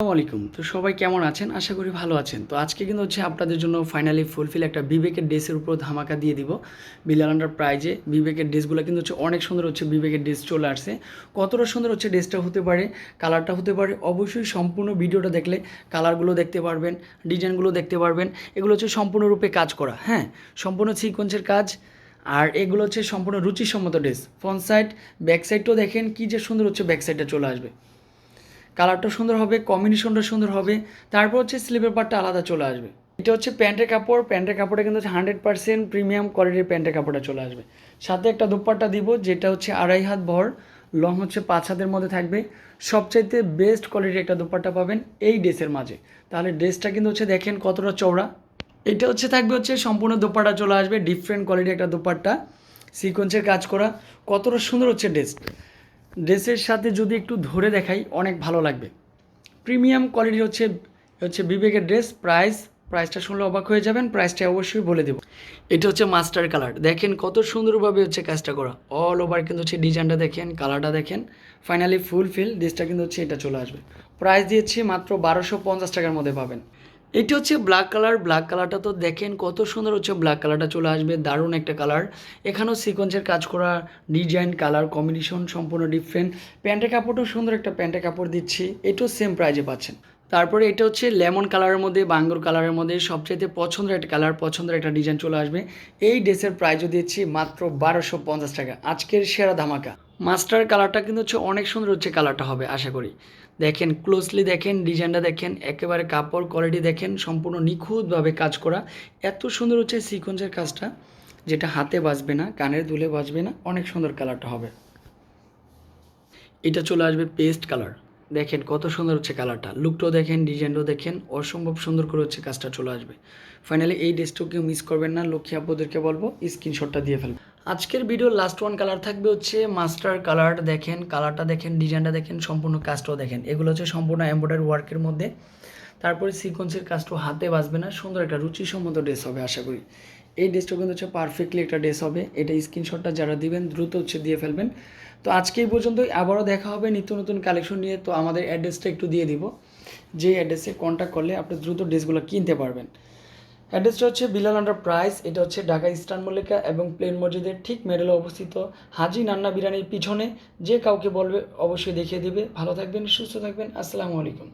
আলাইকুম। তো সবাই কেমন আছেন? আশা করি ভালো আছেন। তো আজকে কিন্তু হচ্ছে আপনাদের জন্য ফাইনালি ফুলফিল একটা বিবেকের ড্রেসের উপর ধামাকা দিয়ে দিব। বিলাল আন্ডার প্রাইজে বিবেকের ড্রেসগুলো কিন্তু হচ্ছে অনেক সুন্দর হচ্ছে বিবেকের ড্রেস চলে আসছে। কতটা সুন্দর হচ্ছে ড্রেসটা হতে পারে কালারটা হতে পারে, অবশ্যই সম্পূর্ণ ভিডিওটা দেখলে কালারগুলো দেখতে পারবেন ডিজাইনগুলো দেখতে পারবেন। এগুলো হচ্ছে সম্পূর্ণরূপে কাজ করা হ্যাঁ? সম্পূর্ণ সিকোয়েন্সের কাজ। আর এগুলো হচ্ছে সম্পূর্ণ রুচিসম্মত ড্রেস ফ্রন্ট সাইড ব্যাক সাইডটাও দেখেন কী যে সুন্দর হচ্ছে ব্যাক সাইডটা চলে আসবে। কালারটা সুন্দর হবে কম্বিনেশনটা সুন্দর হবে। তারপর হচ্ছে স্লিপের পার্টটা আলাদা চলে আসবে। এটা হচ্ছে প্যান্টের কাপড়। প্যান্টের কাপড়টা কিন্তু হচ্ছে হান্ড্রেড পার্সেন্ট প্রিমিয়াম কোয়ালিটির প্যান্টের কাপড়টা চলে আসবে। সাথে একটা দুপাট্টা দিব, যেটা হচ্ছে আড়াই হাত ভর। লং হচ্ছে পাঁচ হাতের মধ্যে থাকবে। সবচাইতে বেস্ট কোয়ালিটির একটা দুপাট্টা পাবেন এই ড্রেসের মাঝে। তাহলে ড্রেসটা কিন্তু হচ্ছে দেখেন কতটা চওড়া। এটা হচ্ছে থাকবে হচ্ছে সম্পূর্ণ দোপাট্টা চলে আসবে ডিফারেন্ট কোয়ালিটির একটা দোপাট্টা। সিকোয়েন্সের কাজ করা। কতটা সুন্দর হচ্ছে ড্রেস ড্রেসের সাথে যদি একটু ধরে দেখাই, অনেক ভালো লাগবে। প্রিমিয়াম কোয়ালিটি হচ্ছে হচ্ছে বিবেকের ড্রেস, প্রাইস, প্রাইসটা শুনলে অবাক হয়ে যাবেন, প্রাইসটা অবশ্যই বলে দেবো। এটা হচ্ছে মাস্টার কালার। দেখেন কত সুন্দরভাবে হচ্ছে কাজটা করা। অল ওভার কিন্তু হচ্ছে ডিজাইনটা দেখেন, কালারটা দেখেন ফাইনালি ফুল ফিল ড্রেসটা কিন্তু হচ্ছে এটা চলে আসবে। প্রাইস দিয়েছি মাত্র বারোশো পঞ্চাশ টাকার মধ্যে পাবেন। এটি হচ্ছে ব্ল্যাক কালার ব্ল্যাক কালারটা তো দেখেন কত সুন্দর হচ্ছে ব্ল্যাক কালারটা চলে আসবে, দারুণ একটা কালার এখানেও সিকোয়েন্সের কাজ করা ডিজাইন কালার কম্বিনেশন সম্পূর্ণ ডিফারেন্ট প্যান্টের কাপড়টাও সুন্দর একটা প্যান্টের কাপড় দিচ্ছি, এটাও সেম প্রাইজে পাচ্ছেন। তারপরে এটা হচ্ছে লেমন কালারের মধ্যে, বাঙ্গুর কালারের মধ্যে সবচাইতে পছন্দের একটা কালার পছন্দের একটা ডিজাইন চলে আসবে। এই ড্রেসের প্রাইজও দিচ্ছি মাত্র বারোশো পঞ্চাশ টাকা। আজকের সেরা ধামাকা। মাস্টার কালারটা কিন্তু হচ্ছে অনেক সুন্দর হচ্ছে কালারটা হবে, আশা করি। দেখেন ক্লোজলি দেখেন ডিজাইনটা দেখেন, একেবারে কাপড় কোয়ালিটি দেখেন, সম্পূর্ণ নিখুঁতভাবে কাজ করা। এত সুন্দর হচ্ছে সিকোয়েন্সের কাজটা, যেটা হাতে বাজবে না, কানের দুলে বাজবে না, অনেক সুন্দর কালারটা হবে। এটা চলে আসবে পেস্ট কালার দেখেন, কত সুন্দর হচ্ছে কালারটা লুকটাও দেখেন ডিজাইনটাও দেখেন, অসম্ভব সুন্দর করে হচ্ছে কাজটা চলে আসবে। ফাইনালি এই ড্রেসটাও কেউ মিস করবেন না, লক্ষ্মী আপুদেরকে বলব স্ক্রিনশটটা দিয়ে ফেলবেন। আজকের ভিডিওর লাস্ট ওয়ান কালার থাকবে হচ্ছে মাস্টার কালার দেখেন কালারটা দেখেন ডিজাইনটা দেখেন, সম্পূর্ণ কাজটাও দেখেন। এগুলো হচ্ছে সম্পূর্ণ এম্ব্রয়ডারি ওয়ার্কের মধ্যে। তারপরে সিকোয়েন্সের কাজটাও হাতে বাঁচবে না, সুন্দর একটা রুচিসম্মত ড্রেস হবে, আশা করি। এই ড্রেসটা কিন্তু হচ্ছে পারফেক্টলি একটা ড্রেস হবে। এটা স্ক্রিনশটটা যারা দিবেন, দ্রুত হচ্ছে দিয়ে ফেলবেন। তো আজকে এই পর্যন্ত আবারও দেখা হবে নিত্য নতুন কালেকশন নিয়ে। তো আমাদের অ্যাড্রেসটা একটু দিয়ে দিব। যে অ্যাড্রেসে কন্ট্যাক্ট করলে আপনি দ্রুত ড্রেসগুলো কিনতে পারবেন। অ্যাড্রেসটা হচ্ছে বিলাল আন্ডার প্রাইস, এটা হচ্ছে ঢাকা ইস্টার্ন মল্লিকা এবং প্লেন মসজিদের ঠিক মেডেলে অবস্থিত হাজি নান্না বিরানির পিছনে, যে কাউকে বলবে অবশ্যই দেখিয়ে দেবে। ভালো থাকবেন, সুস্থ থাকবেন, আসসালামু আলাইকুম।